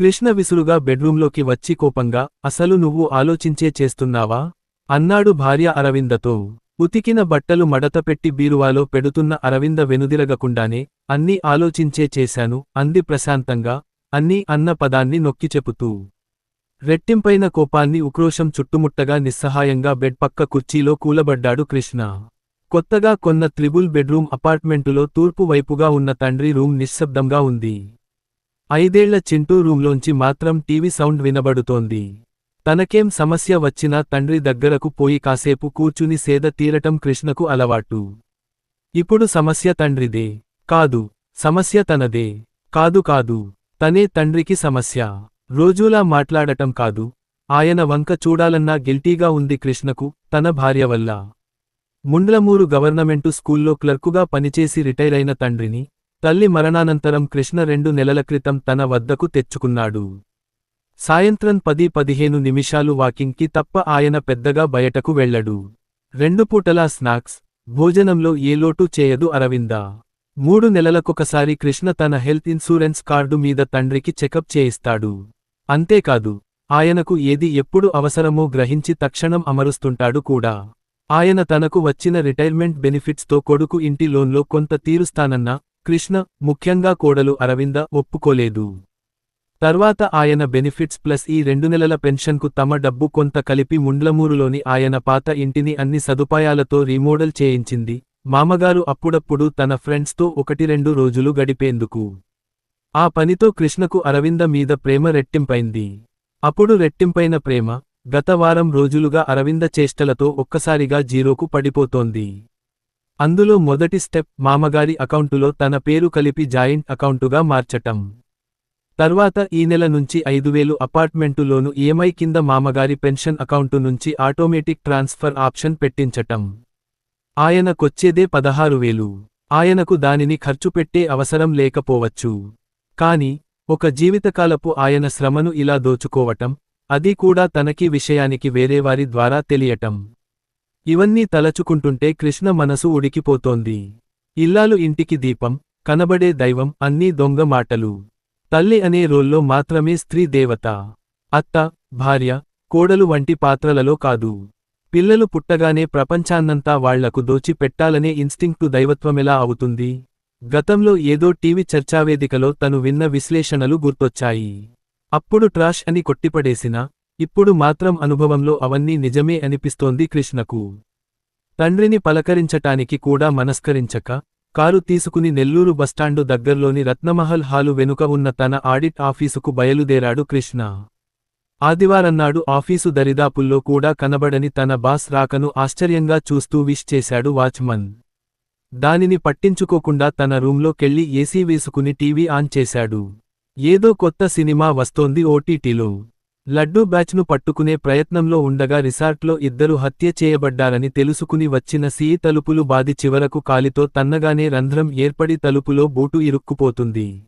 కృష్ణ విసురుగా బెడ్రూంలోకి వచ్చి కోపంగా అసలు నువ్వు ఆలోచించే చేస్తున్నావా అన్నాడు భార్య అరవిందతో. ఉతికిన బట్టలు మడతపెట్టి బీరువాలో పెడుతున్న అరవింద వెనుదిరగకుండానే అన్నీ ఆలోచించే చేశాను అంది ప్రశాంతంగా అన్నీ అన్న పదాన్ని నొక్కి చెపుతూ రెట్టింపైన కోపాన్ని ఉక్రోషం చుట్టుముట్టగా నిస్సహాయంగా బెడ్ పక్క కుర్చీలో కూలబడ్డాడు కృష్ణ. కొత్తగా కొన్న త్రిబుల్ బెడ్రూమ్ అపార్ట్మెంటులో తూర్పు వైపుగా ఉన్న తండ్రి రూమ్ నిశ్శబ్దంగా ఉంది. ఐదేళ్ళ చింటూ రూంలోంచి మాత్రం టీవీ సౌండ్ వినబడుతోంది. తనకేం సమస్య వచ్చినా తండ్రి దగ్గరకు పోయి కాసేపు కూర్చుని సేద తీరటం కృష్ణకు అలవాటు. ఇప్పుడు సమస్య తండ్రిదే. కాదు సమస్య తనదే. కాదు కాదు తనే తండ్రికి సమస్య. రోజూలా మాట్లాడటం కాదు. ఆయన వంక చూడాలన్నా గిల్టీగా ఉంది కృష్ణకు తన భార్య వల్ల. ముండ్లమూరు గవర్నమెంటు స్కూల్లో క్లర్కుగా పనిచేసి రిటైరైన తండ్రిని తల్లి మరణానంతరం కృష్ణ రెండు నెలల క్రితం తన వద్దకు తెచ్చుకున్నాడు. సాయంత్రం పది పదిహేను నిమిషాలు వాకింగ్కి తప్ప ఆయన పెద్దగా బయటకు వెళ్ళడు. రెండు పూటలా స్నాక్స్ భోజనంలో ఏ లోటు చేయదు అరవింద. మూడు నెలలకొకసారి కృష్ణ తన హెల్త్ ఇన్సూరెన్స్ కార్డు మీద తండ్రికి చెకప్ చేయిస్తాడు. అంతేకాదు ఆయనకు ఏది ఎప్పుడు అవసరమో గ్రహించి తక్షణం అమరుస్తుంటాడు కూడా. ఆయన తనకు వచ్చిన రిటైర్మెంట్ బెనిఫిట్స్తో కొడుకు ఇంటి లోన్లో కొంత తీరుస్తానన్నా కృష్ణ ముఖ్యంగా కోడలు అరవింద ఒప్పుకోలేదు. తర్వాత ఆయన బెనిఫిట్స్ ప్లస్ ఈ రెండు నెలల పెన్షన్కు తమ డబ్బు కొంత కలిపి ముండ్లమూరులోని ఆయన పాత ఇంటిని అన్ని సదుపాయాలతో రీమోడల్ చేయించింది. మామగారు అప్పుడప్పుడు తన ఫ్రెండ్స్తో ఒకటి రెండు రోజులు గడిపేందుకు. ఆ పనితో కృష్ణకు అరవింద మీద ప్రేమ రెట్టింపైంది. అప్పుడు రెట్టింపైన ప్రేమ గత వారం రోజులుగా అరవింద చేష్టలతో ఒక్కసారిగా జీరోకు పడిపోతోంది. అందులో మొదటి స్టెప్ మామగారి అకౌంటులో తన పేరు కలిపి జాయింట్ అకౌంటుగా మార్చటం. తర్వాత ఈ నెల నుంచి ఐదువేలు అపార్ట్మెంటులోను ఈఎంఐ కింద మామగారి పెన్షన్ అకౌంటు నుంచి ఆటోమేటిక్ ట్రాన్స్ఫర్ ఆప్షన్ పెట్టించటం. ఆయనకొచ్చేదే పదహారు వేలు ఆయనకు దానిని ఖర్చు పెట్టే అవసరం లేకపోవచ్చు. కాని ఒక జీవితకాలపు ఆయన శ్రమను ఇలా దోచుకోవటం అది కూడా తనకి విషయానికి వేరేవారి ద్వారా తెలియటం. ఇవన్నీ తలచుకుంటుంటే కృష్ణ మనసు ఉడికిపోతోంది. ఇల్లాలు ఇంటికి దీపం కనబడే దైవం అన్నీ దొంగ మాటలు. తల్లి అనే రోల్లో మాత్రమే స్త్రీ దేవత. అత్త భార్య కోడలు వంటి పాత్రలలో కాదు. పిల్లలు పుట్టగానే ప్రపంచాన్నంతా వాళ్ళకు దోచి పెట్టాలనే ఇన్స్టింక్టు దైవత్వమెలా అవుతుంది? గతంలో ఏదో టీవీ చర్చావేదికలో తను విన్న విశ్లేషణలు గుర్తొచ్చాయి. అప్పుడు ట్రాష్ అని కొట్టిపడేసినా ఇప్పుడు మాత్రం అనుభవంలో అవన్నీ నిజమే అనిపిస్తోంది కృష్ణకు. తండ్రిని పలకరించటానికి కూడా మనస్కరించక కారు తీసుకుని నెల్లూరు బస్టాండు దగ్గర్లోని రత్నమహల్ హాలు వెనుక ఉన్న తన ఆడిట్ ఆఫీసుకు బయలుదేరాడు కృష్ణ. ఆదివారన్నాడు ఆఫీసు దరిదాపుల్లో కూడా కనబడని తన బాస్ రాకను ఆశ్చర్యంగా చూస్తూ విష్ చేశాడు వాచ్మన్. దానిని పట్టించుకోకుండా తన రూంలోకెళ్ళి ఏసీ వేసుకుని టీవీ ఆన్ చేశాడు. ఏదో కొత్త సినిమా వస్తోంది ఓటీటీలో. లడ్డూ బ్యాచ్ను పట్టుకునే ప్రయత్నంలో ఉండగా రిసార్ట్లో ఇద్దరు హత్య చేయబడ్డారని తెలుసుకుని వచ్చిన సీఈ తలుపులు బాది చివరకు కాలితో తన్నగానే రంధ్రం ఏర్పడి తలుపులో బూటు ఇరుక్కుపోతుంది.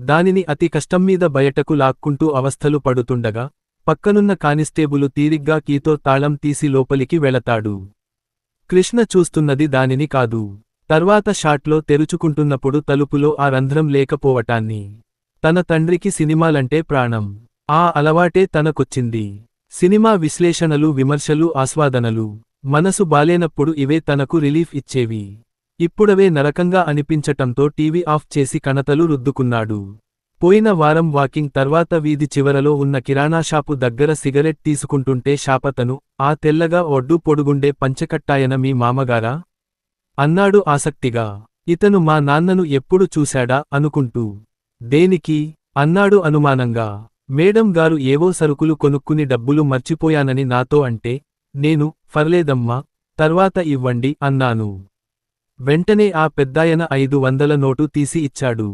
దానిని అతి కష్టంమీద బయటకు లాక్కుంటూ అవస్థలు పడుతుండగా పక్కనున్న కానిస్టేబులు తీరిగ్గా కీతో తాళం తీసి లోపలికి వెళతాడు. కృష్ణ చూస్తున్నది దానిని కాదు. తర్వాత షాట్లో తెరుచుకుంటున్నప్పుడు తలుపులో ఆ రంధ్రం లేకపోవటాన్ని. తన తండ్రికి సినిమాలంటే ప్రాణం. ఆ అలవాటే తనకొచ్చింది. సినిమా విశ్లేషణలు విమర్శలు ఆస్వాదనలు. మనసు బాలేనప్పుడు ఇవే తనకు రిలీఫ్ ఇచ్చేవి. ఇప్పుడవే నరకంగా అనిపించటంతో టీవీ ఆఫ్ చేసి కణతలు రుద్దుకున్నాడు. పోయిన వారం వాకింగ్ తర్వాత వీధి చివరలో ఉన్న కిరాణా షాపు దగ్గర సిగరెట్ తీసుకుంటుంటే షాపతను ఆ తెల్లగా ఒడ్డు పొడుగుండే పంచకట్టాయన మీ మామగారా అన్నాడు ఆసక్తిగా. ఇతను మా నాన్నను ఎప్పుడు చూశాడా అనుకుంటూ. దేనికి అన్నాడు అనుమానంగా. మేడం గారు ఏవో సరుకులు కొనుక్కుని డబ్బులు మర్చిపోయానని నాతో అంటే నేను ఫర్లేదమ్మా తర్వాత ఇవ్వండి అన్నాను. వెంటనే ఆ పెద్దాయన ఐదు వందల నోటు తీసి ఇచ్చాడు.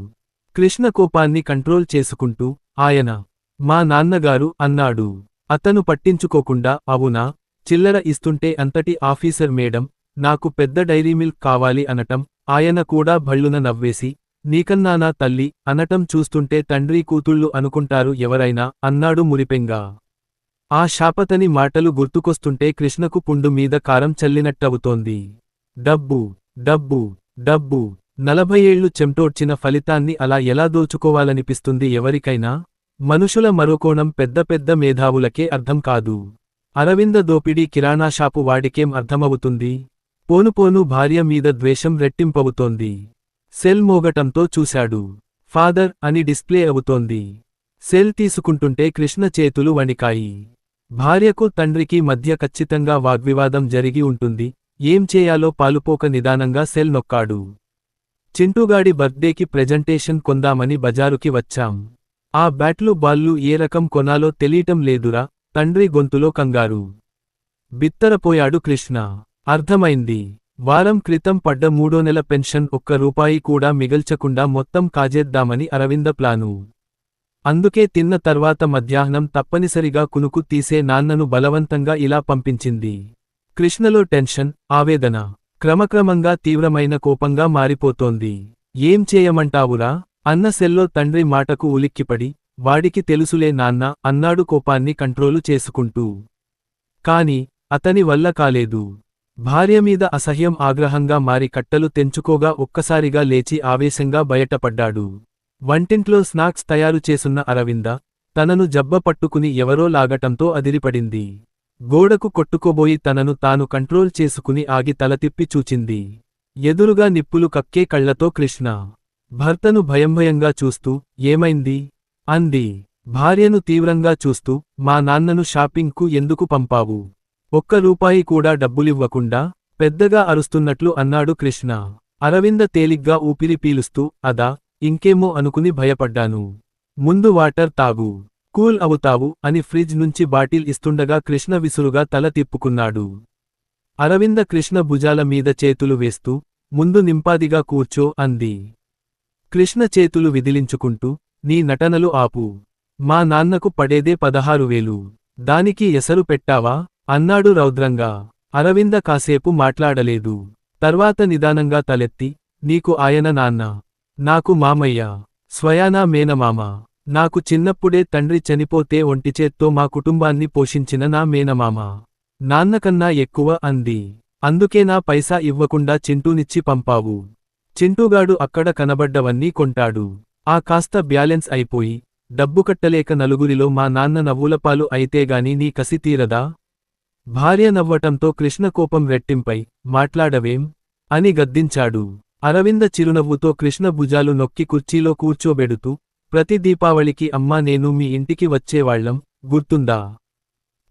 కృష్ణ కోపాన్ని కంట్రోల్ చేసుకుంటూ ఆయన మా నాన్నగారు అన్నాడు. అతను పట్టించుకోకుండా అవునా? చిల్లర ఇస్తుంటే అంతటి ఆఫీసర్ మేడం నాకు పెద్ద డైరీ మిల్క్ కావాలి అనటం ఆయన కూడా భళ్ళున నవ్వేసి నీకన్నానా తల్లి? అనటం చూస్తుంటే తండ్రి కూతుళ్ళు అనుకుంటారు ఎవరైనా అన్నాడు మురిపెంగా. ఆ శాపతని మాటలు గుర్తుకొస్తుంటే కృష్ణకు పుండు మీద కారం చల్లినట్టవుతోంది. డబ్బు డబ్బు డబ్బు. నలభై ఏళ్ళు చెంటోడ్చిన ఫలితాన్ని అలా ఎలా దోచుకోవాలనిపిస్తుంది ఎవరికైనా? మనుషుల మరోకోణం పెద్ద పెద్ద మేధావులకే అర్థం కాదు. అరవింద దోపిడీ కిరాణా షాపు వాడికేం అర్థమవుతుంది? పోనుపోను భార్య మీద ద్వేషం రెట్టింపవుతోంది. సెల్ మోగటంతో చూశాడు. ఫాదర్ అని డిస్ప్లే అవుతోంది. సెల్ తీసుకుంటుంటే కృష్ణ చేతులు వణికాయి. భార్యకు తండ్రికి మధ్య ఖచ్చితంగా వాగ్వివాదం జరిగి ఉంటుంది. ఏం చేయాలో పాలుపోక నిదానంగా సెల్ నొక్కాడు. చింటూగాడి బర్త్డేకి ప్రెజెంటేషన్ కొందామని బజారుకి వచ్చాం. ఆ బ్యాట్లు బాల్లు ఏ రకం కొనాలో తెలియటం లేదురా తండ్రి గొంతులో కంగారు. బిత్తరపోయాడు కృష్ణ. అర్థమైంది. వారం క్రితం పడ్డ మూడో నెల పెన్షన్ ఒక్క రూపాయి కూడా మిగల్చకుండా మొత్తం కాజేద్దామని అరవింద ప్లాను. అందుకే తిన్న తర్వాత మధ్యాహ్నం తప్పనిసరిగా కునుకు తీసే నాన్నను బలవంతంగా ఇలా పంపించింది. కృష్ణలో టెన్షన్ ఆవేదన క్రమక్రమంగా తీవ్రమైన కోపంగా మారిపోతోంది. ఏం చేయమంటావురా అన్న సెల్లో తండ్రి మాటకు ఉలిక్కిపడి వాడికి తెలుసులే నాన్న అన్నాడు కోపాన్ని కంట్రోలు చేసుకుంటూ. కాని అతని వల్ల కాలేదు. భార్య మీద అసహ్యం ఆగ్రహంగా మారి కట్టలు తెంచుకోగా ఒక్కసారిగా లేచి ఆవేశంగా బయటపడ్డాడు. వంటింట్లో స్నాక్స్ తయారు చేసున్న అరవింద తనను జబ్బ పట్టుకుని ఎవరో లాగటంతో అదిరిపడింది. గోడకు కొట్టుకోబోయి తనను తాను కంట్రోల్ చేసుకుని ఆగి తల తిప్పి చూచింది. ఎదురుగా నిప్పులు కక్కే కళ్ళతో కృష్ణ భర్తను భయంభయంగా చూస్తూ ఏమైంది? అంది. భార్యను తీవ్రంగా చూస్తూ మా నాన్నను షాపింగ్కు ఎందుకు పంపావు? ఒక్క రూపాయి కూడా డబ్బులివ్వకుండా పెద్దగా అరుస్తున్నట్లు అన్నాడు కృష్ణ. అరవింద తేలిగ్గా ఊపిరి పీలుస్తూ అదా ఇంకేమో అనుకుని భయపడ్డాను. ముందు వాటర్ తాగు. కూల్ అవుతావు అని ఫ్రిడ్జ్ నుంచి బాటిల్ ఇస్తుండగా కృష్ణ విసురుగా తల తిప్పుకున్నాడు. అరవింద కృష్ణ భుజాల మీద చేతులు వేస్తూ ముందు నింపాదిగా కూర్చో అంది. కృష్ణ చేతులు విదిలించుకుంటూ నీ నటనలు ఆపు. మా నాన్నకు పడేదే పదహారు వేలు. దానికి ఎసరు పెట్టావా? అన్నాడు రౌద్రంగా. అరవింద కాసేపు మాట్లాడలేదు. తర్వాత నిదానంగా తలెత్తి నీకు ఆయన నాన్న. నాకు మామయ్య. స్వయానా మేనమామ. నాకు చిన్నప్పుడే తండ్రి చనిపోతే ఒంటిచేత్తో మా కుటుంబాన్ని పోషించిన నా మేనమామ. నాన్నకన్నా ఎక్కువ అంది. అందుకే నా పైసా ఇవ్వకుండా చింటూనిచ్చి పంపావు. చింటూగాడు అక్కడ కనబడ్డవన్నీ కొంటాడు. ఆ కాస్త బ్యాలెన్స్ అయిపోయి డబ్బు కట్టలేక నలుగురిలో మా నాన్న నవ్వులపాలు అయితేగాని నీ కసి తీరదా? భార్య నవ్వటంతో కృష్ణ కోపం రెట్టింపై మాట్లాడవేం? అని గద్దించాడు. అరవింద చిరునవ్వుతో కృష్ణ భుజాలు నొక్కి కుర్చీలో కూర్చోబెడుతూ ప్రతి దీపావళికి అమ్మా నేను మీ ఇంటికి వచ్చేవాళ్ళం గుర్తుందా?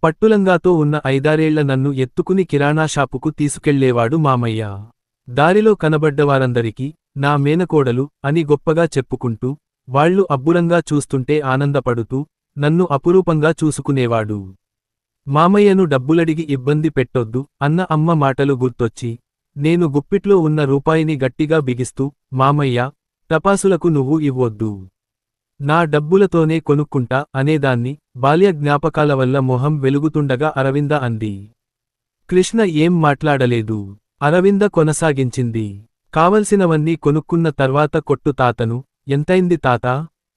పట్టులంగాతో ఉన్న ఐదారేళ్ళ నన్ను ఎత్తుకుని కిరాణా షాపుకు తీసుకెళ్ళేవాడు మామయ్య. దారిలో కనబడ్డవారందరికీ నా మేనకోడలు అని గొప్పగా చెప్పుకుంటూ వాళ్ళు అబ్బురంగా చూస్తుంటే ఆనందపడుతూ నన్ను అపురూపంగా చూసుకునేవాడు. మామయ్యను డబ్బులడిగి ఇబ్బంది పెట్టొద్దు అన్న అమ్మ మాటలు గుర్తొచ్చి నేను గుప్పిట్లో ఉన్న రూపాయిని గట్టిగా బిగిస్తూ మామయ్య టపాసులకు నువ్వు ఇవ్వొద్దు. నా డబ్బులతోనే కొనుక్కుంటా అనేదాన్ని బాల్య జ్ఞాపకాల వల్ల మొహం వెలుగుతుండగా అరవింద అంది. కృష్ణ ఏం మాట్లాడలేదు. అరవింద కొనసాగించింది. కావలసినవన్నీ కొనుక్కున్న తర్వాత కొట్టు తాతను ఎంతైంది తాత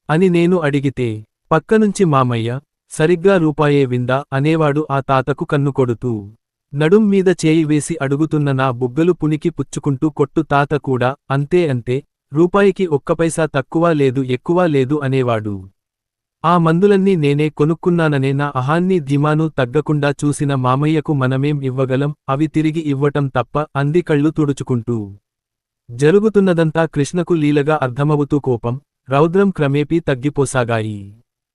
అని నేను అడిగితే పక్కనుంచి మామయ్య సరిగ్గా రూపాయే విందా అనేవాడు ఆ తాతకు కన్ను కొడుతూ నడుం మీద చేయి వేసి అడుగుతున్న నా బుగ్గలు పునికి పుచ్చుకుంటూ కొట్టు తాత కూడా అంతే అంతే రూపాయికి ఒక్క పైసా తక్కువ లేదు ఎక్కువ లేదు అనేవాడు. ఆ మందులన్నీ నేనే కొనుక్కున్నాననే నా అహాన్ని ధీమాను తగ్గకుండా చూసిన మామయ్యకు మనమేం ఇవ్వగలం అవి తిరిగి ఇవ్వటం తప్ప అంది కళ్ళు తుడుచుకుంటూ. జరుగుతున్నదంతా కృష్ణకు లీలగా అర్థమవుతూ కోపం రౌద్రం క్రమేపీ తగ్గిపోసాగాయి.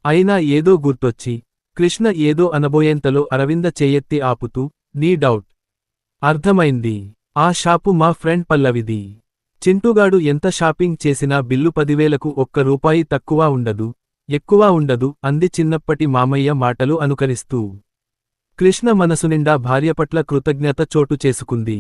అయినా ఏదో గుర్తొచ్చి కృష్ణ ఏదో అనబోయేంతలో అరవింద చేయెత్తి ఆపుతూ నీ డౌట్. అర్థమైంది. ఆ షాపు మా ఫ్రెండ్ పల్లవిది. చింటుగాడు ఎంత షాపింగ్ చేసినా బిల్లు పదివేలకు ఒక్క రూపాయి తక్కువ ఉండదు ఎక్కువ ఉండదు అంది చిన్నప్పటి మామయ్య మాటలు అనుకరిస్తూ. కృష్ణ మనసునిండా భార్యపట్ల కృతజ్ఞత చోటు చేసుకుంది.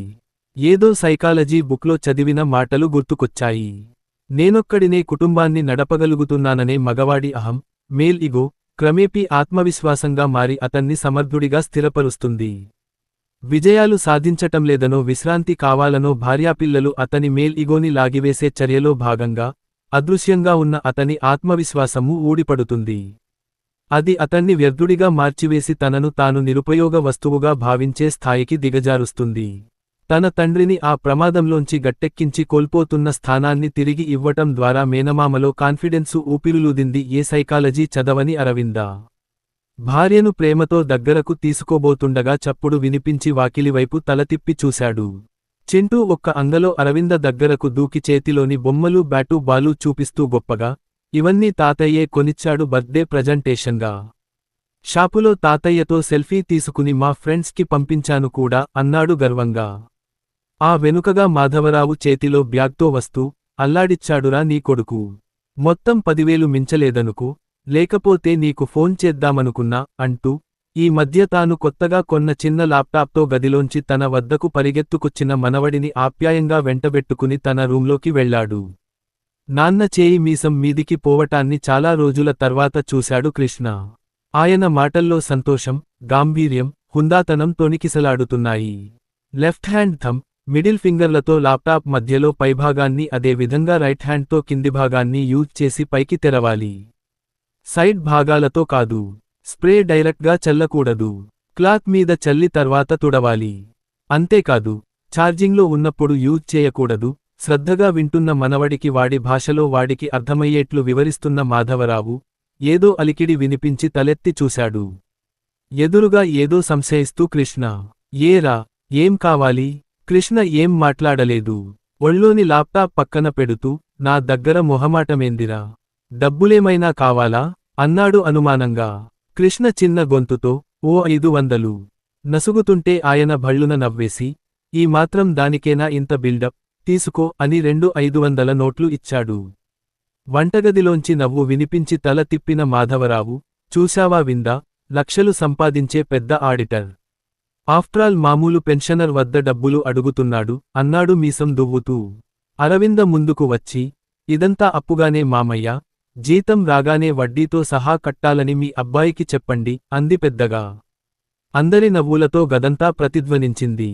ఏదో సైకాలజీ బుక్లో చదివిన మాటలు గుర్తుకొచ్చాయి. నేనొక్కడినే కుటుంబాన్ని నడపగలుగుతున్నాననే మగవాడి అహం మేల్ ఇగో క్రమేపీ ఆత్మవిశ్వాసంగా మారి అతన్ని సమర్థుడిగా స్థిరపరుస్తుంది. విజయాలు సాధించటంలేదనో విశ్రాంతి కావాలనో భార్యాపిల్లలు అతని మేల్ ఇగోని లాగివేసే చర్యలో భాగంగా అదృశ్యంగా ఉన్న అతని ఆత్మవిశ్వాసము ఊడిపడుతుంది. అది అతన్ని వ్యర్థుడిగా మార్చివేసి తనను తాను నిరుపయోగ వస్తువుగా భావించే స్థాయికి దిగజారుస్తుంది. తన తండ్రిని ఆ ప్రమాదంలోంచి గట్టెక్కించి కోల్పోతున్న స్థానాన్ని తిరిగి ఇవ్వటం ద్వారా మేనమామలో కాన్ఫిడెన్సు ఊపిరులూదింది ఏ సైకాలజీ చదవని అరవిందా. భార్యను ప్రేమతో దగ్గరకు తీసుకోబోతుండగా చప్పుడు వినిపించి వాకిలివైపు తలతిప్పి చూశాడు. చింటూ ఒక్క అంగలో అరవింద దగ్గరకు దూకి చేతిలోని బొమ్మలు బ్యాటు బాలు చూపిస్తూ గొప్పగా ఇవన్నీ తాతయ్యే కొనిచ్చాడు బర్త్డే ప్రజెంటేషన్గా. షాపులో తాతయ్యతో సెల్ఫీ తీసుకుని మా ఫ్రెండ్స్కి పంపించాను కూడా అన్నాడు గర్వంగా. ఆ వెనుకగా మాధవరావు చేతిలో బ్యాగ్తో వస్తూ అల్లాడిచ్చాడురా నీ కొడుకు. మొత్తం పదివేలు మించలేదనుకు. లేకపోతే నీకు ఫోన్ చేద్దామనుకున్నా అంటూ ఈ మధ్య తాను కొత్తగా కొన్న చిన్న ల్యాప్టాప్తో గదిలోంచి తన వద్దకు పరిగెత్తుకొచ్చిన మనవడిని ఆప్యాయంగా వెంటబెట్టుకుని తన రూంలోకి వెళ్ళాడు. నాన్న చేయి మీసం మీదికి పోవటాన్ని చాలా రోజుల తర్వాత చూశాడు కృష్ణ. ఆయన మాటల్లో సంతోషం గాంభీర్యం హుందాతనం తొణికిసలాడుతున్నాయి. లెఫ్ట్ హ్యాండ్ థమ్ మిడిల్ ఫింగర్లతో ల్యాప్టాప్ మధ్యలో పైభాగాన్ని అదే విధంగా రైట్ హ్యాండ్తో కింది భాగాన్ని యూజ్ చేసి పైకి తెరవాలి. సైడ్ భాగాలతో కాదు. స్ప్రే డైరెక్ట్గా చల్లకూడదు. క్లాత్ మీద చల్లి తర్వాత తుడవాలి. అంతేకాదు ఛార్జింగ్లో ఉన్నప్పుడు యూజ్ చేయకూడదు. శ్రద్ధగా వింటున్న మనవడికి వాడి భాషలో వాడికి అర్థమయ్యేట్లు వివరిస్తున్న మాధవరావు ఏదో అలికిడి వినిపించి తలెత్తి చూశాడు. ఎదురుగా ఏదో సంశయిస్తూ కృష్ణ ఏరా ఏం కావాలి? కృష్ణ ఏం మాట్లాడలేదు. ఒళ్ళోని ల్యాప్టాప్ పక్కన పెడుతూ నా దగ్గర మొహమాటమేందిరా? డబ్బులేమైనా కావాలా? అన్నాడు అనుమానంగా. కృష్ణ చిన్న గొంతుతో ఓ ఐదు వందలు. నసుగుతుంటే ఆయన భళ్ళున నవ్వేసి ఈ మాత్రం దానికేనా ఇంత బిల్డప్? తీసుకో అని రెండు ఐదు వందల నోట్లు ఇచ్చాడు. వంటగదిలోంచి నవ్వు వినిపించి తల తిప్పిన మాధవరావు చూశావా విందా? లక్షలు సంపాదించే పెద్ద ఆడిటర్. ఆఫ్ట్రాల్ మామూలు పెన్షనర్ వద్ద డబ్బులు అడుగుతున్నాడు అన్నాడు మీసం దువ్వుతూ. అరవింద ముందుకు వచ్చి ఇదంతా అప్పుగానే మామయ్య జీతం రాగానే వడ్డీతో సహా కట్టాలని మీ అబ్బాయికి చెప్పండి అంది పెద్దగా. అందరి నవ్వులతో గదంతా ప్రతిధ్వనించింది.